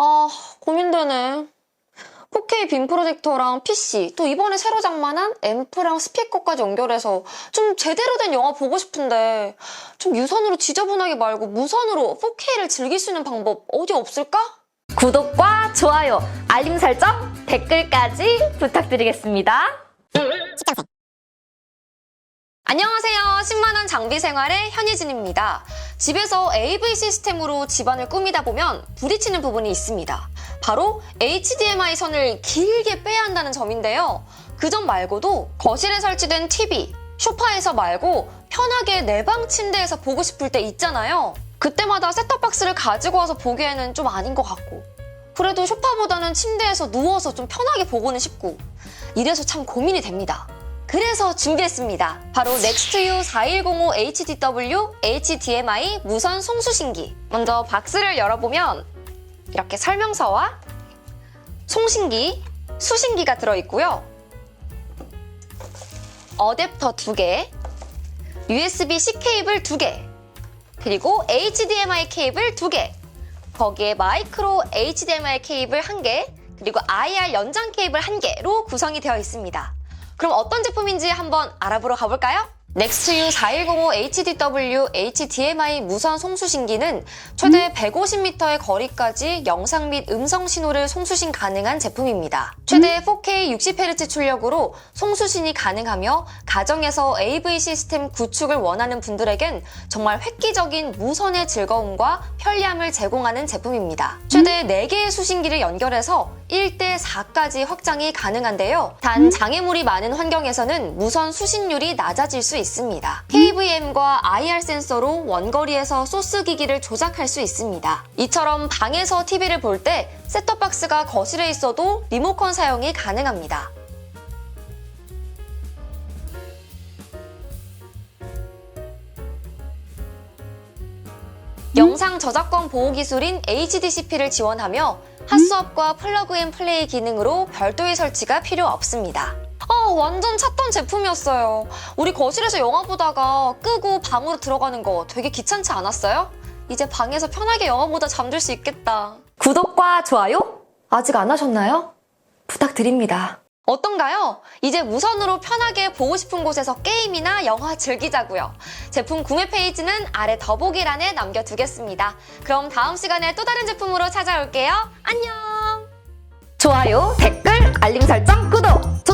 아, 고민되네. 4K 빔 프로젝터랑 PC, 또 이번에 새로 장만한 앰프랑 스피커까지 연결해서 좀 제대로 된 영화 보고 싶은데 좀 유선으로 지저분하게 말고 무선으로 4K를 즐길 수 있는 방법 어디 없을까? 구독과 좋아요, 알림 설정, 댓글까지 부탁드리겠습니다. 안녕하세요. 10만원 장비 생활의 현희진입니다. 집에서 AV 시스템으로 집안을 꾸미다 보면 부딪히는 부분이 있습니다. 바로 HDMI 선을 길게 빼야 한다는 점인데요. 그 점 말고도 거실에 설치된 TV, 소파에서 말고 편하게 내 방 침대에서 보고 싶을 때 있잖아요. 그때마다 셋톱박스를 가지고 와서 보기에는 좀 아닌 것 같고 그래도 소파보다는 침대에서 누워서 좀 편하게 보고는 싶고 이래서 참 고민이 됩니다. 그래서 준비했습니다. 바로 넥스트유 4105 HDW HDMI 무선 송수신기. 먼저 박스를 열어보면 이렇게 설명서와 송신기, 수신기가 들어있고요. 어댑터 2개, USB-C 케이블 2개, 그리고 HDMI 케이블 2개, 거기에 마이크로 HDMI 케이블 1개, 그리고 IR 연장 케이블 1개로 구성이 되어 있습니다. 그럼 어떤 제품인지 한번 알아보러 가볼까요? 넥스트유 4105 HDW HDMI 무선 송수신기는 최대 150m의 거리까지 영상 및 음성 신호를 송수신 가능한 제품입니다. 최대 4K 60Hz 출력으로 송수신이 가능하며 가정에서 AV 시스템 구축을 원하는 분들에겐 정말 획기적인 무선의 즐거움과 편리함을 제공하는 제품입니다. 최대 4개의 수신기를 연결해서 1대 4까지 확장이 가능한데요. 단 장애물이 많은 환경에서는 무선 수신율이 낮아질 수 있습니다. KVM과 IR 센서로 원거리에서 소스 기기를 조작할 수 있습니다. 이처럼 방에서 TV를 볼 때 셋톱박스가 거실에 있어도 리모컨 사용이 가능합니다. 영상 저작권 보호 기술인 HDCP를 지원하며 핫스왑과 플러그인 플레이 기능으로 별도의 설치가 필요 없습니다. 아, 완전 찾던 제품이었어요. 우리 거실에서 영화 보다가 끄고 방으로 들어가는 거 되게 귀찮지 않았어요? 이제 방에서 편하게 영화 보다 잠들 수 있겠다. 구독과 좋아요? 아직 안 하셨나요? 부탁드립니다. 어떤가요? 이제 무선으로 편하게 보고 싶은 곳에서 게임이나 영화 즐기자고요. 제품 구매 페이지는 아래 더보기란에 남겨두겠습니다. 그럼 다음 시간에 또 다른 제품으로 찾아올게요. 안녕! 좋아요, 댓글, 알림 설정, 구독!